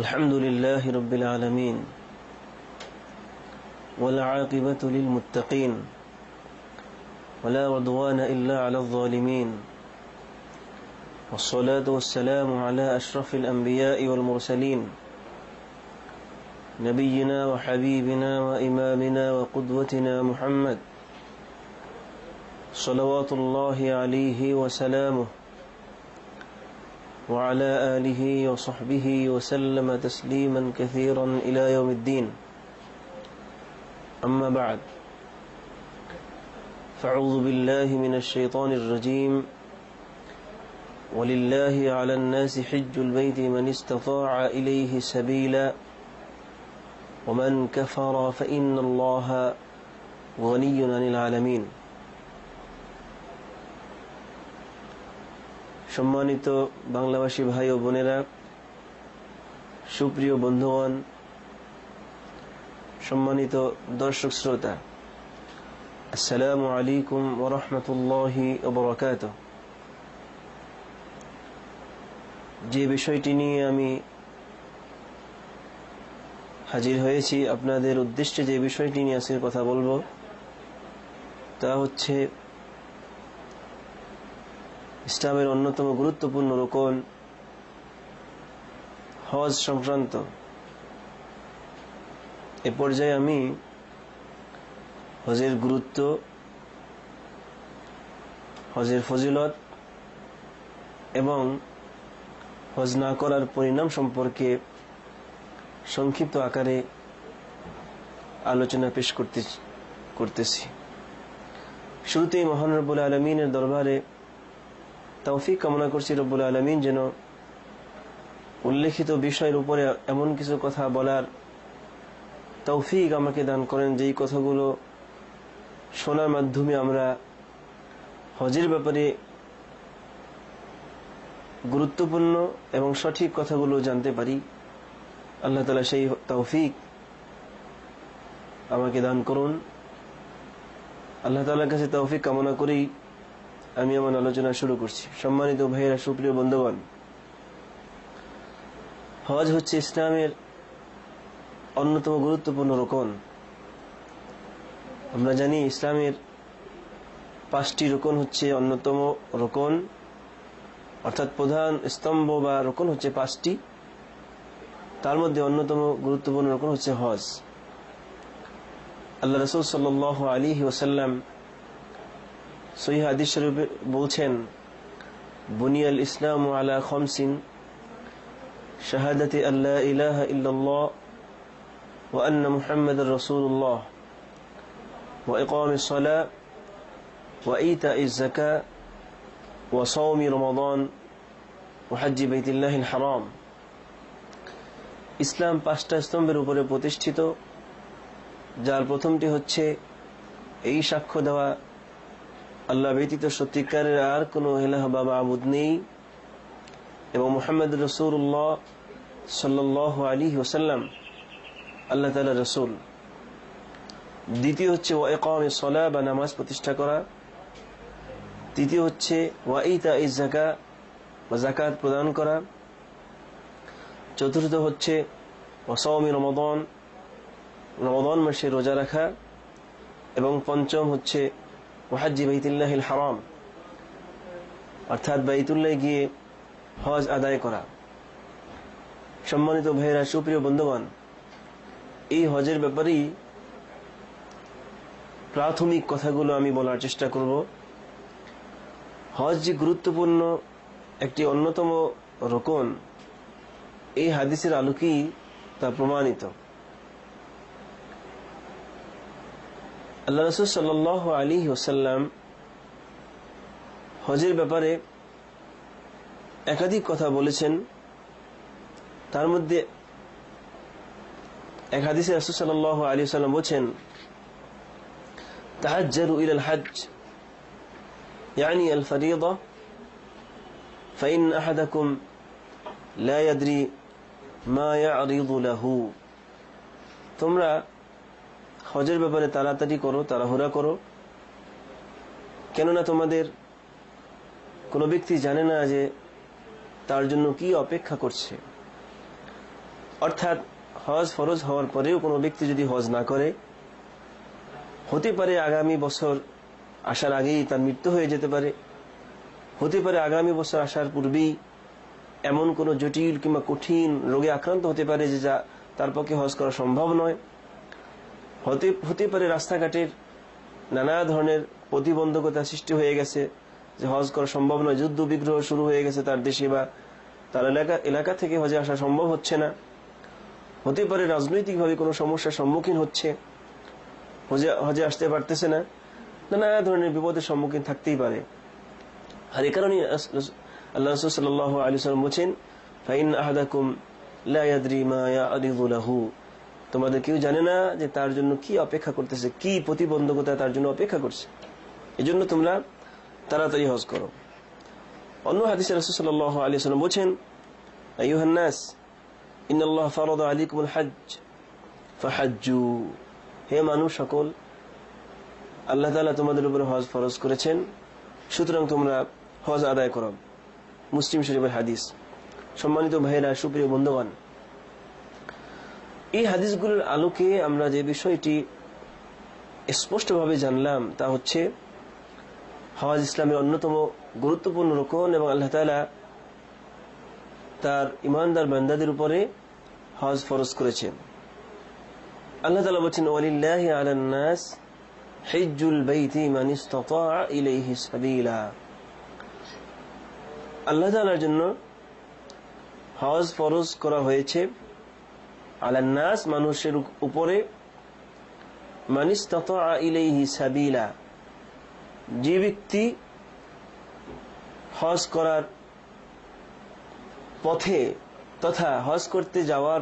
الحمد لله رب العالمين والعاقبة للمتقين ولا عدوان إلا على الظالمين والصلاة والسلام على أشرف الأنبياء والمرسلين نبينا وحبيبنا وإمامنا وقدوتنا محمد صلوات الله عليه وسلامه وعلى آله وصحبه وسلم تسليما كثيرا إلى يوم الدين. أما بعد فأعوذ بالله من الشيطان الرجيم. ولله على الناس حج البيت من استطاع إليه سبيلا. ومن كفر فإن الله غني عن العالمين. সম্মানিত বাংলাভাষী ভাই ও বোনেরা, সুপ্রিয় বন্ধুগণ, সম্মানিত দর্শক শ্রোতা, আসসালামু আলাইকুম ওরহমতুল্লাহি ওবরাকাত যে বিষয়টি নিয়ে আমি হাজির হয়েছি, আপনাদের উদ্দেশ্যে যে বিষয়টি নিয়ে আজকের কথা বলব, তা হচ্ছে ইসলামের অন্যতম গুরুত্বপূর্ণ রোকন হজ সংক্রান্ত। এ পর্যায়ে আমি হজের গুরুত্ব, হজের ফজিলত এবং হজ না করার পরিণাম সম্পর্কে সংক্ষিপ্ত আকারে আলোচনা পেশ করতে করতেছি। শুরুতেই মহানরবুল আলমিনের দরবারে তৌফিক কামনা করছি রব্বুল আলমিন যেন উল্লেখিত বিষয়ের উপরে এমন কিছু কথা বলার তৌফিক আমাকে দান করেন, যেই কথাগুলো শোনার মাধ্যমে আমরা হজের ব্যাপারে গুরুত্বপূর্ণ এবং সঠিক কথাগুলো জানতে পারি। আল্লাহ তালা সেই তৌফিক আমাকে দান করুন। আল্লাহ তালার কাছে তৌফিক কামনা করেই আমি আমার আলোচনা শুরু করছি। সম্মানিত ভাইয়েরা, সুপ্রিয় বন্ধুগণ, হজ হচ্ছে ইসলামের অন্যতম গুরুত্বপূর্ণ রোকন। আমরা জানি ইসলামের পাঁচটি রোকন হচ্ছে অন্যতম রোকন, অর্থাৎ প্রধান স্তম্ভ বা রোকন হচ্ছে পাঁচটি। তার মধ্যে অন্যতম গুরুত্বপূর্ণ রোকন হচ্ছে হজ। আল্লাহ রসুল সাল আলী ওসাল্লাম সহি হাদিস শরীফে বলছেন বুনিয়াল ইসলাম আলা খমসিন শাহাদাতি আল্লাহ ইলাহ ইল্লাল্লাহ ওয়া আন্না মুহাম্মাদার রাসূলুল্লাহ ওয়া ইকামিস সালাহ ওয়া ইতাইজ যাকাত ওয়া সাওমি রমাদান ওয়া হজ্জি বাইতুল্লাহিল হারাম ইসলাম পাঁচটা স্তম্ভের উপরে প্রতিষ্ঠিত যার প্রথমটি হচ্ছে এই সাক্ষ্য দেওয়া আল্লাহ ব্যতীত সত্যিকারের আর কোনো এলাহ বাবা আবুদ নেই। এবং মোহাম্মদ রসুল্লাহ সাল্লাহ আলী ওসাল্লাম আল্লাহ তালা রসুল। দ্বিতীয় হচ্ছে ওয়াকাম সলা বা নামাজ প্রতিষ্ঠা করা। তৃতীয় হচ্ছে ওয়াইতা ইস জাকা বা জাকাত প্রদান করা। চতুর্থ হচ্ছে ওসাওমি রমদন রমদন মাসে রোজা রাখা। এবং পঞ্চম হচ্ছে ওহাজি বাইতুল্লাহিল হারাম অর্থাৎ বাইতুল্লাহ গিয়ে হজ আদায় করা। সম্মানিত ভাইয়েরা, সুপ্রিয় বন্ধুগণ, এই হজের ব্যাপারেই প্রাথমিক কথাগুলো আমি বলার চেষ্টা করব। হজ যে গুরুত্বপূর্ণ একটি অন্যতম রোকন, এই হাদিসের আলোকেই তা প্রমাণিত। আল্লাহ রসুল সাল আলী ওসাল্লাম হজের ব্যাপারে একাধিক কথা বলেছেন তার মধ্যে এক হাদিসে রসুল সাল আলী সাল্লাম বলছেন তাহাজ্জারু ইল হজ يعني الفريضة فإن أحدكم لا يدري ما يعرض له তোমরা হজের ব্যাপারে তাড়াতাড়ি করো, তাড়াহুড়া করো। কেননা তোমাদের কোনো ব্যক্তি জানে না যে তার জন্য কি অপেক্ষা করছে। অর্থাৎ হজ ফরজ হওয়ার পরেও কোনো ব্যক্তি যদি হজ না করে, হতে পারে আগামী বছর আসার আগেই তার মৃত্যু হয়ে যেতে পারে। হতে পারে আগামী বছর আসার পূর্বেই এমন কোনো জটিল কিংবা কঠিন রোগে আক্রান্ত হতে পারে যে যা তার পক্ষে হজ করা সম্ভব নয়। হতে হতে পারে রাস্তাঘাটের নানা ধরনের প্রতিবন্ধকতা সৃষ্টি হয়ে গেছে, যে হজ করা সম্ভব নয়, যুদ্ধ বিগ্রহ শুরু হয়ে গেছে তার দেশে বা তার এলাকা এলাকা থেকে হজে আসা সম্ভব হচ্ছে না। হতে পারে রাজনৈতিকভাবে কোনো সমস্যার সম্মুখীন হচ্ছে, হজে হজে আসতে পারতেছে না, নানা ধরনের বিপদের সম্মুখীন থাকতেই পারে। আর এই কারণে আল্লাহ সাল্লাহ আলী সাল্লাম বলছেন, ফাইন আহাদাকুম লা ইয়াদরি মা ইয়ারিদু লাহু। তোমাদের কেউ জানে না যে তার জন্য কি অপেক্ষা করতেছে, কি প্রতিবন্ধকতা তার জন্য অপেক্ষা করছে। এজন্য তোমরা তাড়াতাড়ি হজ করো। অন্য হাদিসে রসুল আলী সাল্লাম বলছেন আইয়ুহান্নাস ইন্নাল্লাহ ফারাদ আলাইকুমুল হজ্জ, ফাহাজ্জু। হে মানুষ সকল, আল্লাহ তাআলা তোমাদের উপরে হজ ফরজ করেছেন, সুতরাং তোমরা হজ আদায় করো। মুসলিম শরীফের হাদিস। সম্মানিত ভাইরা সুপ্রিয় বন্ধুগণ এই হাদিসগুলোর আলোকে আমরা যে বিষয়টি স্পষ্টভাবে জানলাম তা হচ্ছে হজ ইসলামের অন্যতম গুরুত্বপূর্ণ রোকন এবং আল্লাহ তালা তার ইমানদার বান্দাদের উপরে হজ ফরজ করেছেন। আল্লাহ তালা বলছেন, ওয়ালিল্লাহ আলান্নাস সাবিলা। আল্লাহ জন্য হজ ফরজ করা হয়েছে আলান্নাস মানুষের উপরে মানিস ইলাইহি সাবিলা, যে ব্যক্তি হজ করার পথে তথা হজ করতে যাওয়ার